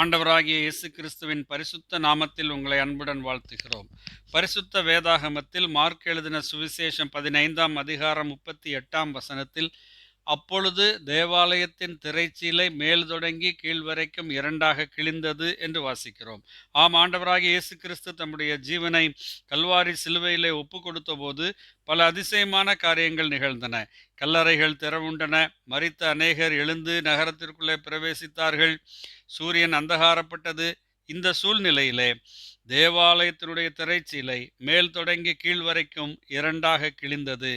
ஆண்டவராகிய இயேசு கிறிஸ்துவின் பரிசுத்த நாமத்தில் உங்களை அன்புடன் வாழ்த்துகிறோம். பரிசுத்த வேதாகமத்தில் மார்க் எழுதின சுவிசேஷம் பதினைந்தாம் அதிகாரம் முப்பத்தி எட்டாம் வசனத்தில் அப்பொழுது தேவாலயத்தின் திரைச்சீலை மேல் தொடங்கி கீழ் வரைக்கும் இரண்டாக கிழிந்தது என்று வாசிக்கிறோம். ஆம் ஆண்டவராக இயேசு கிறிஸ்து தம்முடைய ஜீவனை கல்வாரி சிலுவையிலே ஒப்பு கொடுத்த போது பல அதிசயமான காரியங்கள் நிகழ்ந்தன. கல்லறைகள் திறவுண்டன மறித்த அநேகர் எழுந்து நகரத்திற்குள்ளே பிரவேசித்தார்கள். சூரியன் அந்தகாரப்பட்டது. இந்த சூழ்நிலையிலே தேவாலயத்தினுடைய திரைச்சீலை மேல் தொடங்கி கீழ் வரைக்கும் இரண்டாக கிழிந்தது.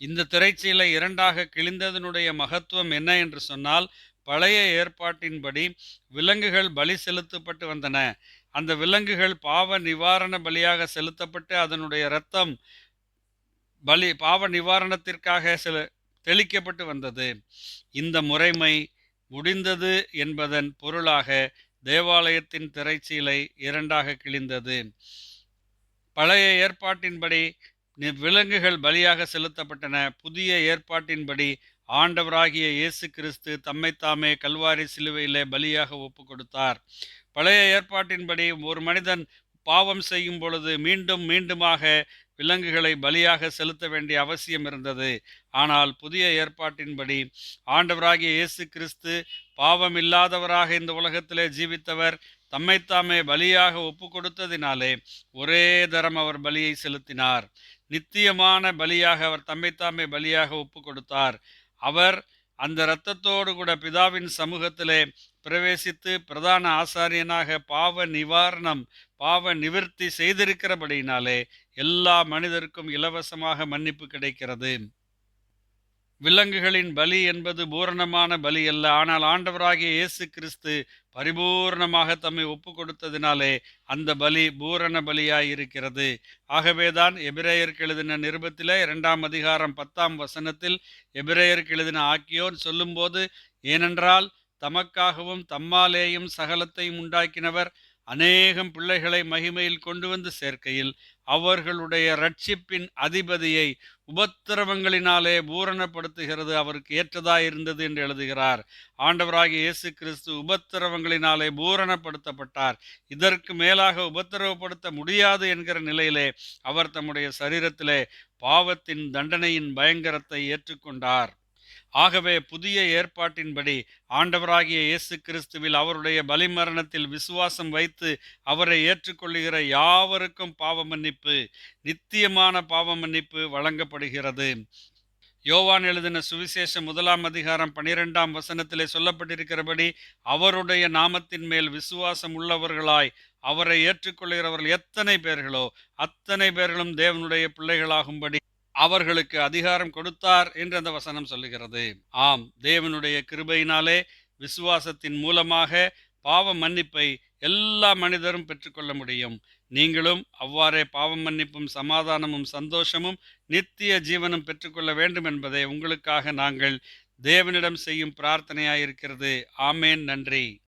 இந்த திரைச்சீலை இரண்டாக கிழிந்ததனுடைய மகத்துவம் என்ன என்று சொன்னால் பழைய ஏற்பாட்டின்படி விலங்குகள் பலி செலுத்தப்பட்டு வந்தன. அந்த விலங்குகள் பாவ நிவாரண பலியாக செலுத்தப்பட்டு அதனுடைய இரத்தம் பலி பாவ நிவாரணத்திற்காக செல தெளிக்கப்பட்டு வந்தது. இந்த முறைமை முடிந்தது என்பதன் பொருளாக தேவாலயத்தின் திரைச்சீலை இரண்டாக கிழிந்தது. பழைய ஏற்பாட்டின்படி விலங்குகள் பலியாக செலுத்தப்பட்டன. புதிய ஏற்பாட்டின்படி ஆண்டவராகிய இயேசு கிறிஸ்து தம்மைத்தாமே கல்வாரி சிலுவையிலே பலியாக ஒப்பு கொடுத்தார் பழைய ஏற்பாட்டின்படி ஒரு மனிதன் பாவம் செய்யும் பொழுது மீண்டும் மீண்டுமாக விலங்குகளை பலியாக செலுத்த வேண்டிய அவசியம் இருந்தது. ஆனால் புதிய ஏற்பாட்டின்படி ஆண்டவராகிய இயேசு கிறிஸ்து பாவம் இல்லாதவராக இந்த உலகத்திலே ஜீவித்தவர் தம்மைத்தாமே பலியாக ஒப்பு கொடுத்ததினாலே ஒரே தரம் அவர் பலியை செலுத்தினார். நித்தியமான பலியாக அவர் தம்மைத்தாமே பலியாக ஒப்பு கொடுத்தார் அவர் அந்த இரத்தத்தோடு கூட பிதாவின் சமூகத்திலே பிரவேசித்து பிரதான ஆசாரியனாக பாவ நிவாரணம் பாவ நிவர்த்தி செய்திருக்கிறபடியினாலே எல்லா மனிதருக்கும் இலவசமாக மன்னிப்பு கிடைக்கிறது. விலங்குகளின் பலி என்பது பூரணமான பலி அல்ல. ஆனால் ஆண்டவராகிய இயேசு கிறிஸ்து பரிபூர்ணமாக தம்மை ஒப்பு கொடுத்ததினாலே அந்த பலி பூரண பலியாய் இருக்கிறது ஆகவேதான் எபிரேயருக்கு எழுதின நிருபத்திலே இரண்டாம் அதிகாரம் பத்தாம் வசனத்தில் எபிரேயருக்கு எழுதின ஆக்கியோர் சொல்லும்போது ஏனென்றால் தமக்காகவும் தம்மாலேயும் சகலத்தையும் உண்டாக்கினவர் அநேகம் பிள்ளைகளை மகிமையில் கொண்டு வந்து சேர்க்கையில் அவர்களுடைய ரட்சிப்பின் அதிபதியை உபத்திரவங்களினாலே பூரணப்படுத்துகிறது அவருக்கு ஏற்றதாயிருந்தது என்று எழுதுகிறார். ஆண்டவராகிய இயேசு கிறிஸ்து உபத்திரவங்களினாலே பூரணப்படுத்தப்பட்டார். இதற்கு மேலாக உபத்திரவப்படுத்த முடியாது என்கிற நிலையிலே அவர் தம்முடைய சரீரத்திலே பாவத்தின் தண்டனையின் பயங்கரத்தை ஏற்றுக்கொண்டார். ஆகவே புதிய ஏற்பாட்டின்படி ஆண்டவராகிய இயேசு கிறிஸ்துவில் அவருடைய பலிமரணத்தில் விசுவாசம் வைத்து அவரை ஏற்றுக்கொள்ளுகிற யாவருக்கும் பாவ மன்னிப்பு நித்தியமான பாவ மன்னிப்பு வழங்கப்படுகிறது. யோவான் எழுதின சுவிசேஷம் முதலாம் அதிகாரம் பனிரெண்டாம் வசனத்திலே சொல்லப்பட்டிருக்கிறபடி அவருடைய நாமத்தின் மேல் விசுவாசம் உள்ளவர்களாய் அவரை ஏற்றுக்கொள்கிறவர்கள் எத்தனை பேர்களோ அத்தனை பேர்களும் தேவனுடைய பிள்ளைகளாகும்படி அவர்களுக்கு அதிகாரம் கொடுத்தார் என்று அந்த வசனம் சொல்லுகிறது. ஆம் தேவனுடைய கிருபையினாலே விசுவாசத்தின் மூலமாக பாவ மன்னிப்பை எல்லா மனிதரும் பெற்றுக்கொள்ள முடியும். நீங்களும் அவ்வாறே பாவம் மன்னிப்பும் சமாதானமும் சந்தோஷமும் நித்திய ஜீவனும் பெற்றுக்கொள்ள வேண்டும் என்பதை உங்களுக்காக நாங்கள் தேவனிடம் செய்யும் பிரார்த்தனையாயிருக்கிறது. ஆமேன். நன்றி.